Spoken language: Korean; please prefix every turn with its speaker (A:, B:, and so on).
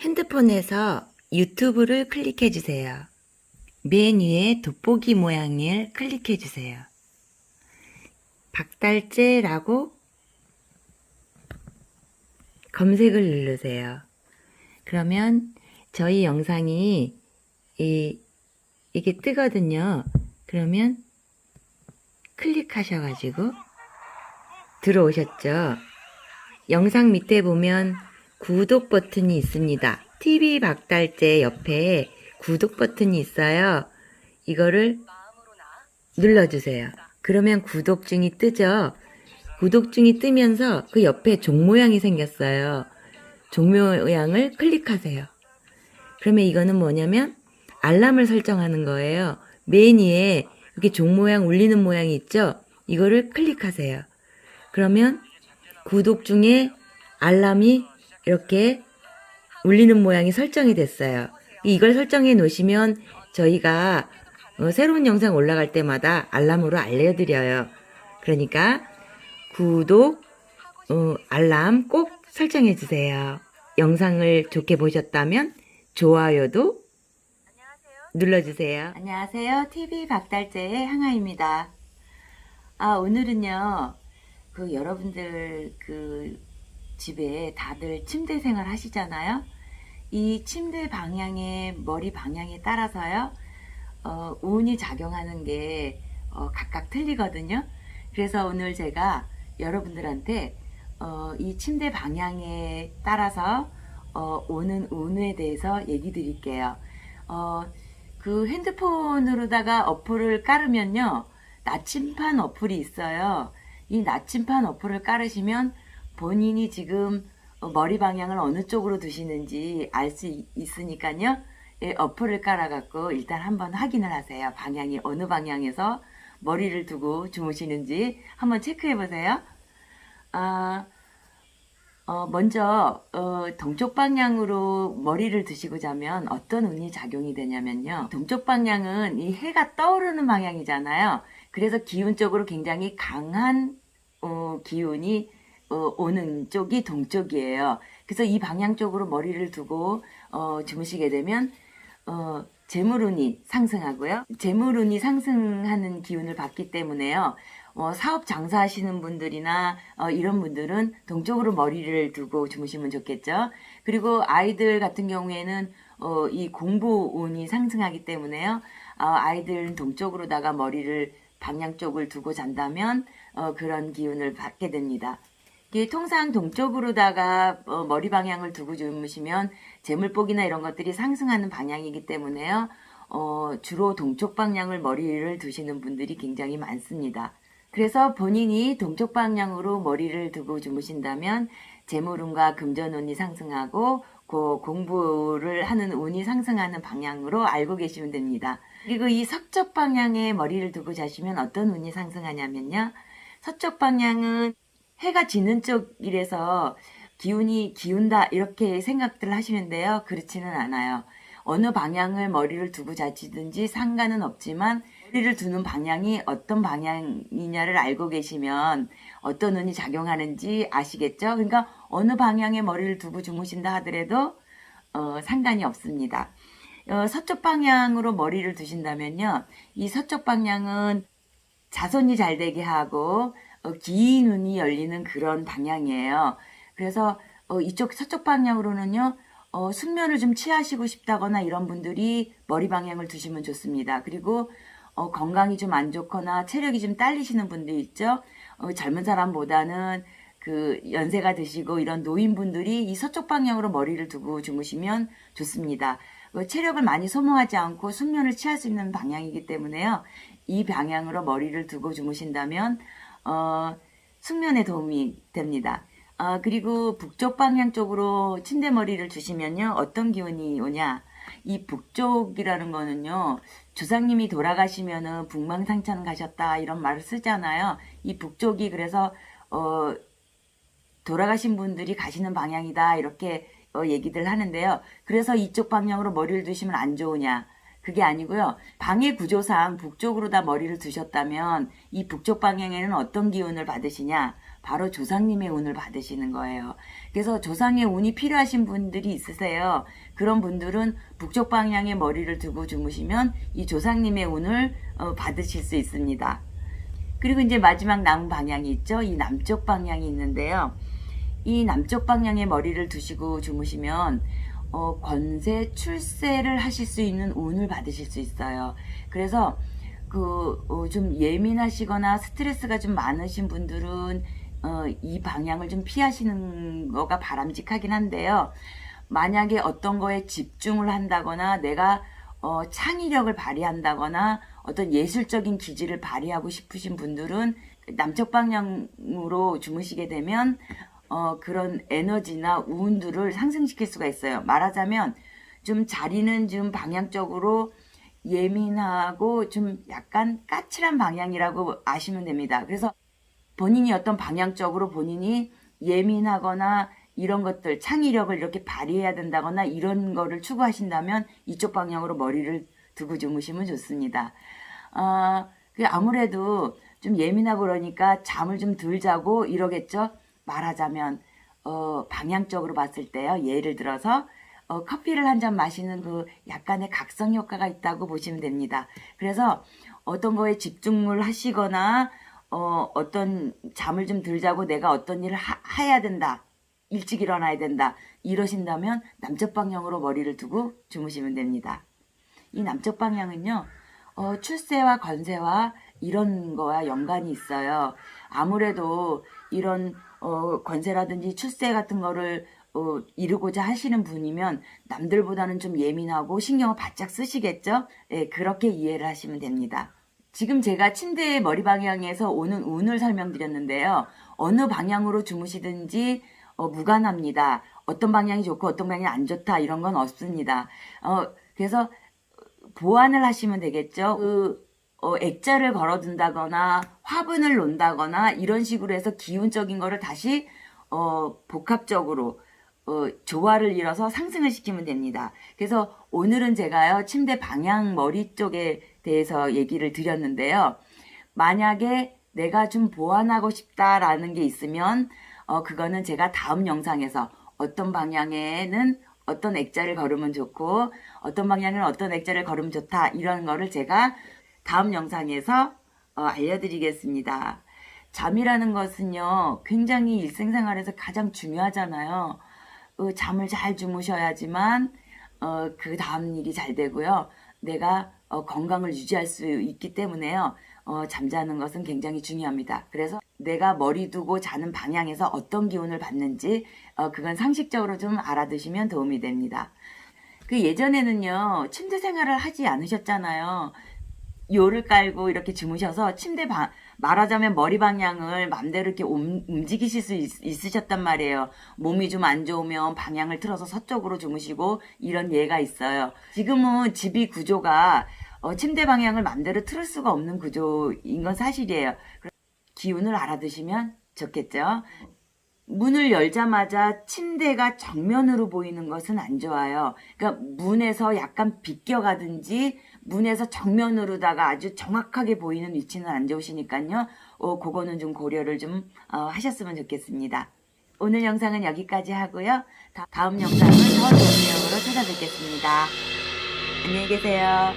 A: 핸드폰에서 유튜브를 클릭해 주세요. 맨 위에 돋보기 모양을 클릭해 주세요. 박달재라고 검색을 누르세요. 그러면 저희 영상이 이, 이게 뜨거든요. 그러면 클릭하셔가지고 들어오셨죠? 영상 밑에 보면 구독 버튼이 있습니다. TV 박달재 옆에 구독 버튼이 있어요. 이거를 눌러주세요. 그러면 구독 중이 뜨죠? 구독 중이 뜨면서 그 옆에 종 모양이 생겼어요. 종 모양을 클릭하세요. 그러면 이거는 뭐냐면 알람을 설정하는 거예요. 맨 위에 이렇게 종 모양 울리는 모양이 있죠? 이거를 클릭하세요. 그러면 구독 중에 알람이 이렇게 울리는 모양이 설정이 됐어요. 이걸 설정해 놓으시면 저희가 어, 새로운 영상 올라갈 때마다 알람으로 알려드려요. 그러니까 구독, 어, 알람 꼭 설정해 주세요. 영상을 좋게 보셨다면 좋아요도 눌러주세요. 안녕하세요. TV 박달재의 항아입니다. 아, 오늘은요, 그 여러분들 그 집에 다들 침대 생활 하시잖아요. 이 침대 방향의 머리 방향에 따라서요, 어, 운이 작용하는 게 어, 각각 틀리거든요. 그래서 오늘 제가 여러분들한테 어, 이 침대 방향에 따라서 어, 오는 운에 대해서 얘기 드릴게요. 어, 그 핸드폰으로다가 어플을 깔으면요, 나침판 어플이 있어요. 이 나침판 어플을 깔으시면 본인이 지금 어, 머리 방향을 어느 쪽으로 두시는지 알 수 있으니까요. 예, 어플을 깔아갖고 일단 한번 확인을 하세요. 방향이 어느 방향에서 머리를 두고 주무시는지 한번 체크해 보세요. 아, 어, 먼저 어, 동쪽 방향으로 머리를 드시고 자면 어떤 운이 작용이 되냐면요. 동쪽 방향은 이 해가 떠오르는 방향이잖아요. 그래서 기운적으로 굉장히 강한 어, 기운이 어, 오는 쪽이 동쪽이에요. 그래서 이 방향 쪽으로 머리를 두고 어, 주무시게 되면 어, 재물운이 상승하고요. 재물운이 상승하는 기운을 받기 때문에요. 어, 사업 장사하시는 분들이나 어, 이런 분들은 동쪽으로 머리를 두고 주무시면 좋겠죠. 그리고 아이들 같은 경우에는 어, 이 공부운이 상승하기 때문에요. 어, 아이들은 동쪽으로다가 머리를 방향 쪽을 두고 잔다면 어, 그런 기운을 받게 됩니다. 이게 통상 동쪽으로다가 어, 머리 방향을 두고 주무시면 재물복이나 이런 것들이 상승하는 방향이기 때문에요. 어, 주로 동쪽 방향을 머리를 두시는 분들이 굉장히 많습니다. 그래서 본인이 동쪽 방향으로 머리를 두고 주무신다면 재물운과 금전운이 상승하고 그 공부를 하는 운이 상승하는 방향으로 알고 계시면 됩니다. 그리고 이 서쪽 방향에 머리를 두고 자시면 어떤 운이 상승하냐면요. 서쪽 방향은 해가 지는 쪽이라서 기운이 기운다 이렇게 생각들 하시는데요. 그렇지는 않아요. 어느 방향을 머리를 두고 자치든지 상관은 없지만 머리를 두는 방향이 어떤 방향이냐를 알고 계시면 어떤 운이 작용하는지 아시겠죠? 그러니까 어느 방향에 머리를 두고 주무신다 하더라도 어, 상관이 없습니다. 어, 서쪽 방향으로 머리를 두신다면요. 이 서쪽 방향은 자손이 잘 되게 하고 어, 긴 눈이 열리는 그런 방향이에요. 그래서 어, 이쪽 서쪽 방향으로는요. 어, 숙면을 좀 취하시고 싶다거나 이런 분들이 머리 방향을 두시면 좋습니다. 그리고 어, 건강이 좀 안 좋거나 체력이 좀 딸리시는 분들 있죠. 어, 젊은 사람보다는 그 연세가 드시고 이런 노인분들이 이 서쪽 방향으로 머리를 두고 주무시면 좋습니다. 어, 체력을 많이 소모하지 않고 숙면을 취할 수 있는 방향이기 때문에요. 이 방향으로 머리를 두고 주무신다면 어, 숙면에 도움이 됩니다. 어, 그리고 북쪽 방향 쪽으로 침대 머리를 주시면요. 어떤 기운이 오냐? 이 북쪽이라는 거는요. 조상님이 돌아가시면 은 북망상천 가셨다 이런 말을 쓰잖아요. 이 북쪽이 그래서 어, 돌아가신 분들이 가시는 방향이다 이렇게 어, 얘기들 하는데요. 그래서 이쪽 방향으로 머리를 두시면 안 좋으냐? 그게 아니고요. 방해 구조상 북쪽으로 다 머리를 두셨다면 이 북쪽 방향에는 어떤 기운을 받으시냐? 바로 조상님의 운을 받으시는 거예요. 그래서 조상의 운이 필요하신 분들이 있으세요. 그런 분들은 북쪽 방향에 머리를 두고 주무시면 이 조상님의 운을 어, 받으실 수 있습니다. 그리고 이제 마지막 남은 방향이 있죠. 이 남쪽 방향이 있는데요. 이 남쪽 방향에 머리를 두시고 주무시면 어, 권세, 출세를 하실 수 있는 운을 받으실 수 있어요. 그래서 그좀 예민하시거나 스트레스가 좀 많으신 분들은 어, 이 방향을 좀 피하시는 거가 바람직하긴 한데요. 만약에 어떤 거에 집중을 한다거나 내가 어, 창의력을 발휘한다거나 어떤 예술적인 기질을 발휘하고 싶으신 분들은 남쪽 방향으로 주무시게 되면 어, 그런 에너지나 운들을 상승시킬 수가 있어요. 말하자면 좀 자리는 좀 방향적으로 예민하고 좀 약간 까칠한 방향이라고 아시면 됩니다. 그래서 본인이 어떤 방향적으로 본인이 예민하거나 이런 것들 창의력을 이렇게 발휘해야 된다거나 이런 거를 추구하신다면 이쪽 방향으로 머리를 두고 주무시면 좋습니다. 어, 그 아무래도 좀 예민하고 그러니까 잠을 좀 덜 자고 이러겠죠. 말하자면 어, 방향적으로 봤을 때요. 예를 들어서 어, 커피를 한 잔 마시는 그 약간의 각성 효과가 있다고 보시면 됩니다. 그래서 어떤 거에 집중을 하시거나 어, 어떤 잠을 좀덜 자고 내가 어떤 일을 하, 해야 된다. 일찍 일어나야 된다. 이러신다면 남쪽 방향으로 머리를 두고 주무시면 됩니다. 이 남쪽 방향은요, 어, 출세와 건세와 이런 거와 연관이 있어요. 아무래도 이런 어, 권세라든지 출세 같은 거를 어, 이루고자 하시는 분이면 남들보다는 좀 예민하고 신경을 바짝 쓰시겠죠? 예, 그렇게 이해를 하시면 됩니다. 지금 제가 침대의 머리 방향에서 오는 운을 설명드렸는데요. 어느 방향으로 주무시든지 어, 무관합니다. 어떤 방향이 좋고 어떤 방향이 안 좋다 이런 건 없습니다. 어, 그래서 보완을 하시면 되겠죠. 그 어, 액자를 걸어둔다거나 화분을 놓는다거나 이런 식으로 해서 기운적인 거를 다시 어, 복합적으로 어, 조화를 이뤄서 상승을 시키면 됩니다. 그래서 오늘은 제가요 침대 방향 머리 쪽에 대해서 얘기를 드렸는데요. 만약에 내가 좀 보완하고 싶다라는 게 있으면 어, 그거는 제가 다음 영상에서 어떤 방향에는 어떤 액자를 걸으면 좋고 어떤 방향에는 어떤 액자를 걸으면 좋다 이런 거를 제가 다음 영상에서 어, 알려드리겠습니다. 잠이라는 것은요 굉장히 일생생활에서 가장 중요하잖아요. 어, 잠을 잘 주무셔야지만 어, 그 다음 일이 잘 되고요. 내가 어, 건강을 유지할 수 있기 때문에요. 어, 잠자는 것은 굉장히 중요합니다. 그래서 내가 머리 두고 자는 방향에서 어떤 기운을 받는지 어, 그건 상식적으로 좀 알아두시면 도움이 됩니다. 그 예전에는요 침대 생활을 하지 않으셨잖아요. 요를 깔고 이렇게 주무셔서 침대 방 말하자면 머리 방향을 맘대로 이렇게 움, 움직이실 수 있, 있으셨단 말이에요. 몸이 좀 안 좋으면 방향을 틀어서 서쪽으로 주무시고 이런 예가 있어요. 지금은 집이 구조가 어, 침대 방향을 맘대로 틀을 수가 없는 구조인 건 사실이에요. 기운을 알아두시면 좋겠죠. 문을 열자마자 침대가 정면으로 보이는 것은 안 좋아요. 그러니까 문에서 약간 비껴가든지 문에서 정면으로다가 아주 정확하게 보이는 위치는 안 좋으시니까요. 어, 그거는 좀 고려를 좀 어, 하셨으면 좋겠습니다. 오늘 영상은 여기까지 하고요. 다, 다음 영상은 더 좋은 내용으로 찾아뵙겠습니다. 안녕히 계세요.